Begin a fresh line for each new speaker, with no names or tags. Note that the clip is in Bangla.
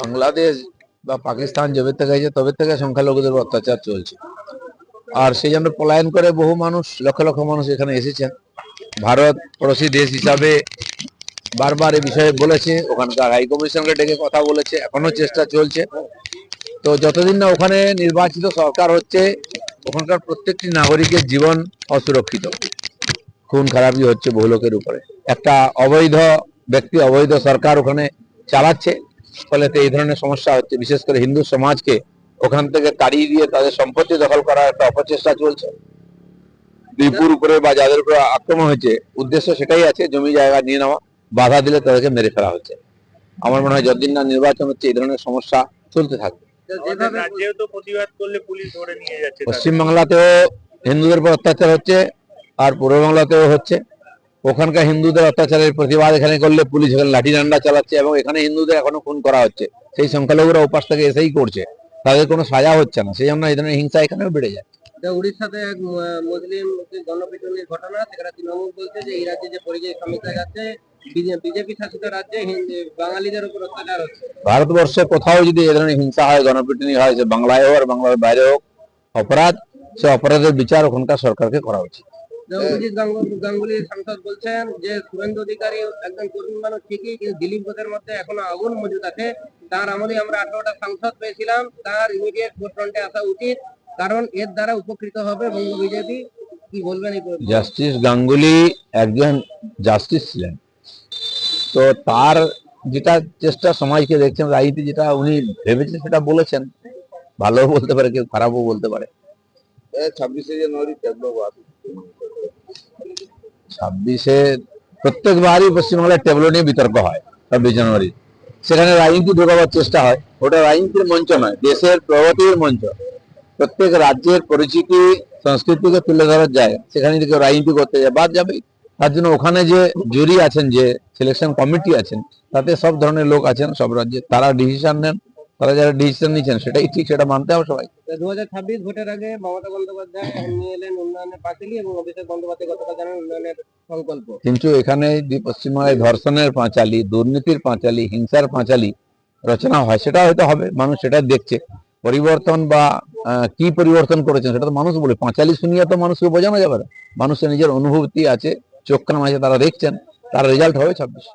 বাংলাদেশ বা পাকিস্তান যবে থেকে হয়েছে তবে থেকে সংখ্যালঘুদের অত্যাচার চলছে। আর সেই জন্য পলায়ন করে বহু মানুষ, লক্ষ লক্ষ মানুষ এখানে এসেছেন ভারত পড়োশি দেশ হিসাবে বারবার এই বিষয়ে বলেছে, ওখানকার হাই কমিশনকে ডেকে কথা বলেছে, এখনও চেষ্টা চলছে। তো যতদিন না ওখানে নির্বাচিত সরকার হচ্ছে, ওখানকার প্রত্যেকটি নাগরিকের জীবন অসুরক্ষিত। খুন খারাপই হচ্ছে বহু লোকের উপরে। একটা অবৈধ ব্যক্তি, অবৈধ সরকার ওখানে চালাচ্ছে। ফলে তো এই ধরনের সমস্যা হচ্ছে। বিশেষ করে হিন্দু সমাজকে ওখান থেকে তাড়িয়ে দিয়ে তাদের সম্পত্তি দখল করার একটা অপচেষ্টা চলছে। দীপুর উপরে বা যাদের উপরে আক্রমণ হয়েছে উদ্দেশ্য সেটাই আছে জমি জায়গা নিয়ে নেওয়া বাধা দিলে তাদেরকে মেরে ফেলা হচ্ছে। আমার মনে হয় যতদিন না নির্বাচন হচ্ছে এই ধরনের সমস্যা চলতে থাকবে। পশ্চিমবাংলাতেও হিন্দুদের উপর অত্যাচার হচ্ছে আর পূর্ব বাংলাতেও হচ্ছে। ওখানকার হিন্দুদের অত্যাচারের প্রতিবাদ এখানে করলে পুলিশ এখানে লাঠি ডান্ডা চালাচ্ছে এবং এখানে হিন্দুদের এখনও খুন করা হচ্ছে। সেই সংখ্যালঘুরা উপাস থেকে এসেই করছে। তাদের কোনো সাজা হচ্ছে না। সেই জন্য এই ধরনের হিংসা এখানেও বেড়ে যায়।
উড়িষ্যাতে এক মুসলিম গণপিটুনির ঘটনা। সেখানে তৃণমূল বলছে যে এই রাজ্যে যে পরিযায়ী শ্রমিকরা যাচ্ছে বিজেপি শাসিত রাজ্যে বাঙালিদের উপর অত্যাচার হচ্ছে।
ভারতবর্ষে কোথাও যদি এই ধরনের হিংসা হয় গণপিটুনি হয় সে বাংলায় হোক আর বাংলার বাইরে হোক অপরাধ সে অপরাধের বিচার ওখানকার সরকারকে করা উচিত।
অভিজিৎ গাঙ্গুলি গাঙ্গুলির সাংসদ বলছেন যে শুভেন্দু অধিকারী একজন কর্মী মানুষ ঠিকই কিন্তু দিলীপ ঘোষের মধ্যে এখনও আগুন মজুদ আছে। তার আমলে আমরা আঠারোটা সাংসদ পেয়েছিলাম। তার ইমিডিয়েট ফ্রন্টে আসা উচিত কারণ এর দ্বারা উপকৃত হবে বঙ্গ বিজেপি। কি বলবেন
জাস্টিস গাঙ্গুলি একজন জাস্টিস ছিলেন। তো তার যেটা চেষ্টা সমাজকে দেখছেন রাজনীতি যেটা উনি ভেবেছেন সেটা বলেছেন। ভালো বলতে পারে কেউ খারাপও বলতে পারে।
ছাব্বিশে জানুয়ারি ট্যাবলো
ছাব্বিশে প্রত্যেকবারই পশ্চিমবাংলায় টেবলো নিয়ে বিতর্ক হয় ছাব্বিশ জানুয়ারি। সেখানে রাজনীতি ঢোকাবার চেষ্টা হয়। ওটা রাজনীতির মঞ্চ নয়, দেশের প্রগতির মঞ্চ। প্রত্যেক রাজ্যের পরিচিতি, সংস্কৃতিকে তুলে ধরার জায়গা। সেখানে যদি কেউ রাজনীতি করতে যায়, বাদ যাবে। তার জন্য ওখানে যে জুরি আছেন, যে সিলেকশন কমিটি আছেন, তাতে সব ধরনের লোক আছেন, সব রাজ্যে তারা ডিসিশন নেন। তারা যারা ডিসিশন নিচ্ছেন সেটাই ঠিক সেটা মানতে হবে সবাই।
দু হাজার ছাব্বিশ ভোটের আগে মমতা বন্দ্যোপাধ্যায় নিয়ে এলেন উন্নয়নের পাঁচিলি এবং অভিষেক বন্দ্যোপাধ্যায় গতকাল জানান উন্নয়নের সংকল্প।
কিন্তু এখানে যে পশ্চিমবাংলায় ধর্ষণের পাঁচালি দুর্নীতির পাঁচালি হিংসার পাঁচালি রচনা হয় সেটা হয়তো হবে মানুষ সেটা দেখছে। পরিবর্তন বা কি পরিবর্তন করেছেন সেটা তো মানুষ বলে পাঁচালি শুনিয়ে তো মানুষকে বোঝানো যাবে না। মানুষের নিজের অনুভূতি আছে চোখ কান আছে তারা দেখছেন তার রেজাল্ট হবে ছাব্বিশ।